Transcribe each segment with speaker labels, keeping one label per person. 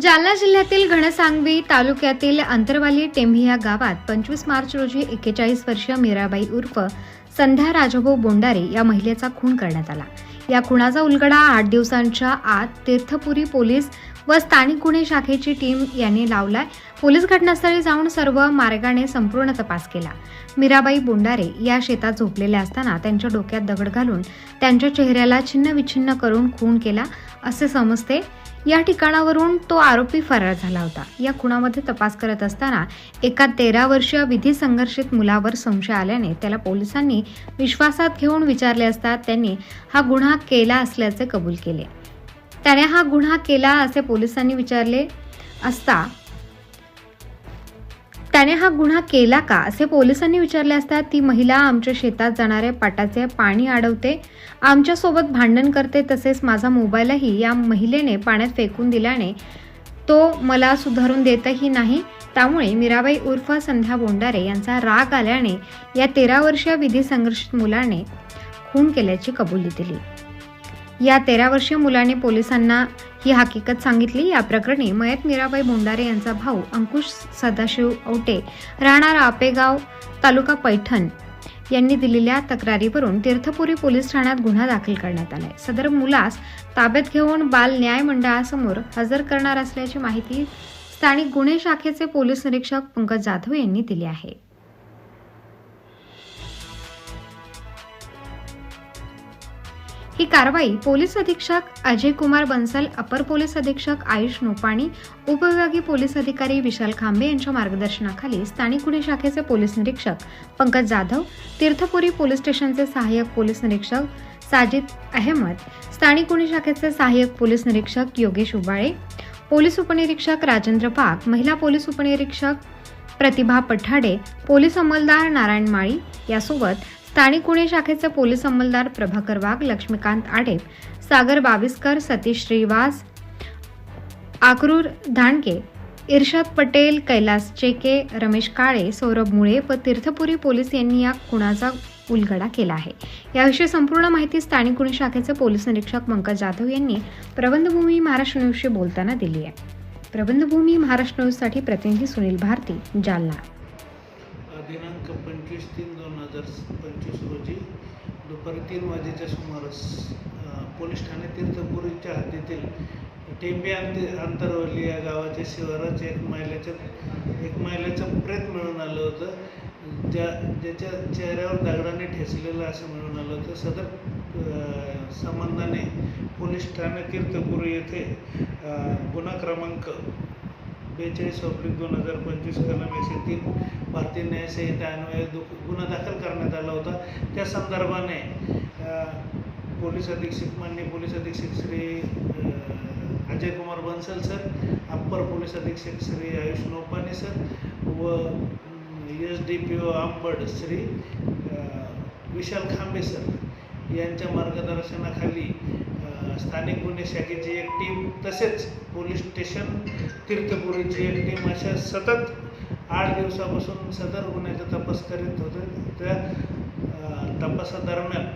Speaker 1: जालना जिल्ह्यातील घनसांगवी तालुक्यातील अंतरवाली टेंभी या गावात पंचवीस मार्च रोजी एक्केचाळीस वर्षीय मीराबाई उर्फ संध्या राजभाऊ बोंडारे या महिलेचा खून करण्यात आला. या खुनाचा उलगडा आठ दिवसांच्या आत तीर्थपुरी पोलीस व स्थानिक गुन्हे शाखेची टीम यांनी लावलाय. पोलीस घटनास्थळी जाऊन सर्व मार्गाने संपूर्ण तपास केला. मीराबाई बोंडारे या शेतात झोपलेल्या असताना त्यांच्या डोक्यात दगड घालून त्यांच्या चेहऱ्याला छिन्न विछिन्न करून खून केला असे समजते. या ठिकाणावरून तो आरोपी फरार झाला होता. या खुणामध्ये तपास करत असताना एका तेरा वर्षीय विधी संघर्षित मुलावर संशय आल्याने त्याला पोलिसांनी विश्वासात घेऊन विचारले असता त्यांनी हा गुन्हा केला असल्याचे कबूल केले. त्याने हा गुन्हा केला असे पोलिसांनी विचारले असता त्याने हा गुन्हा केला का? असे पोलिसांनी विचारले असता ती महिला आमच्या शेतात जाणाऱ्या पाटाचे पाणी अडवते आमच्यासोबत भांडण करते तसेच माझा मोबाईलही या महिलेने पाण्यात फेकून दिल्याने तो मला सुधारून देतही नाही. त्यामुळे मीराबाई उर्फ संध्या बोंडारे यांचा राग आल्याने या तेरा वर्षीय विधी संघर्षित मुलाने खून केल्याची कबुली दिली. या तेरा वर्षीय मुलाने पोलिसांना ही हकीकत सांगितली. या प्रकरणी मयत मीराबाई बोंडारे यांचा भाऊ अंकुश सदाशिव औटे राहणारा आपेगाव तालुका पैठण यांनी दिलेल्या तक्रारीवरून तीर्थपुरी पोलीस ठाण्यात गुन्हा दाखल करण्यात आलाय. सदर मुलास ताब्यात घेऊन बाल न्याय मंडळासमोर हजर करणार असल्याची माहिती स्थानिक गुन्हे शाखेचे पोलीस निरीक्षक पंकज जाधव यांनी दिली आहे. ही कारवाई पोलीस अधीक्षक अजय कुमार बन्सल अपर पोलीस अधीक्षक आयुष नोपाणी उपविभागीय पोलीस अधिकारी विशाल खांबे यांच्या मार्गदर्शनाखाली स्थानिक गुन्हे शाखेचे पोलीस निरीक्षक पंकज जाधव तीर्थपुरी पोलीस स्टेशनचे सहाय्यक पोलीस निरीक्षक साजिद अहमद स्थानिक गुन्हे शाखेचे सहाय्यक पोलीस निरीक्षक योगेश उबाळे पोलीस उपनिरीक्षक राजेंद्र पाक महिला पोलीस उपनिरीक्षक प्रतिभा पठाडे पोलीस अंमलदार नारायण माळी यासोबत स्थानिक गुन्हे शाखेचे पोलीस अंमलदार प्रभाकर वाघ लक्ष्मीकांत आडेप सागर बाविस्कर सतीश श्रीवास आक्रूर धाणके इर्शाद पटेल कैलास चेके रमेश काळे सौरभ मुळे व तीर्थपुरी पोलीस यांनी या खुणाचा उलगडा केला आहे. याविषयी संपूर्ण माहिती स्थानिक गुन्हे शाखेचे पोलीस निरीक्षक पंकज जाधव यांनी प्रबंधभूमी महाराष्ट्र न्यूजशी बोलताना दिली आहे. प्रबंधभूमी महाराष्ट्र न्यूजसाठी प्रतिनिधी सुनील भारती जालना.
Speaker 2: दिनांक पंचवीस तीन दोन हजार पंचवीस रोजी दुपारी तीन वाजेच्या सुमारास पोलीस ठाणे तीर्थपुरीच्या हद्दीतील टेंबे अंत अंतरवली या गावाच्या शिवारात एक महिलेचं एक महिलेचं प्रेत मिळून आलं होतं. ज्या ज्याच्या चेहऱ्यावर दगडाने ठेचलेलं असं मिळून आलं होतं. सदर संबंधाने पोलीस ठाणे तीर्थपुरी येथे गुन्हा क्रमांक बेचाळीस ऑब्लिक दोन हजार पंचवीस कलम एकशे तीन भारतीय न्यायसंहिता अन्वये गुन्हा दाखल करण्यात आला होता. त्या संदर्भाने पोलीस अधीक्षक मान्य पोलीस अधीक्षक श्री अजय कुमार बन्सल सर अप्पर पोलीस अधीक्षक श्री आयुष नोपाने सर व S D P O Ambad Shri Vishal Khambe sir यांच्या मार्गदर्शनाखाली स्थानिक गुन्हे शाखेची एक टीम तसेच पोलीस स्टेशन तीर्थपुरीची एक टीम अशा सतत आठ दिवसापासून सदर गुन्ह्याचा तपास करीत होते. त्या तपासादरम्यान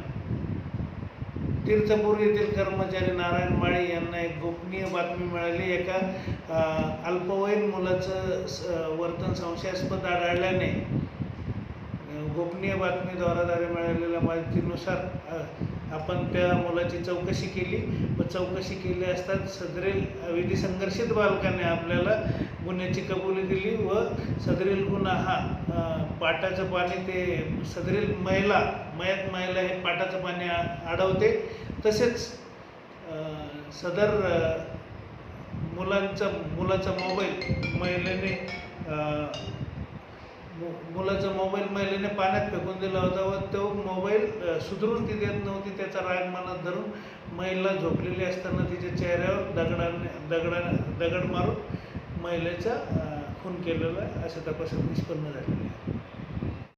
Speaker 2: तीर्थपुरी येथील कर्मचारी नारायण माळी यांना एक गोपनीय बातमी मिळाली. एका अल्पवयीन मुलाचं स- वर्तन संशयास्पद आढळल्याने गोपनीय बातमीद्वाराद्वारे मिळालेल्या माहितीनुसार आपण त्या मुलाची चौकशी केली. व चौकशी केली असता सदरील विधी संघर्षित बालकाने आपल्याला गुन्ह्याची कबुली दिली व सदरील गुन्हा हा पाटाचं पाणी ते सदरील महिला मयत महिला हे पाटाचं पाणी आ- अडवते तसेच सदर मुलांचा मुलाचा मोबाईल महिलेने मुलाचा मोबाईल महिलेने पाण्यात फेकून दिला होता व तो मोबाईल सुधरून ती देत नव्हती त्याचा राग मनात धरून महिला झोपलेली असताना तिच्या चेहऱ्यावर दगडाने दगडा दगड मारून महिलेचा खून केलेला आहे अशा तपासात निष्पन्न झालेली आहे.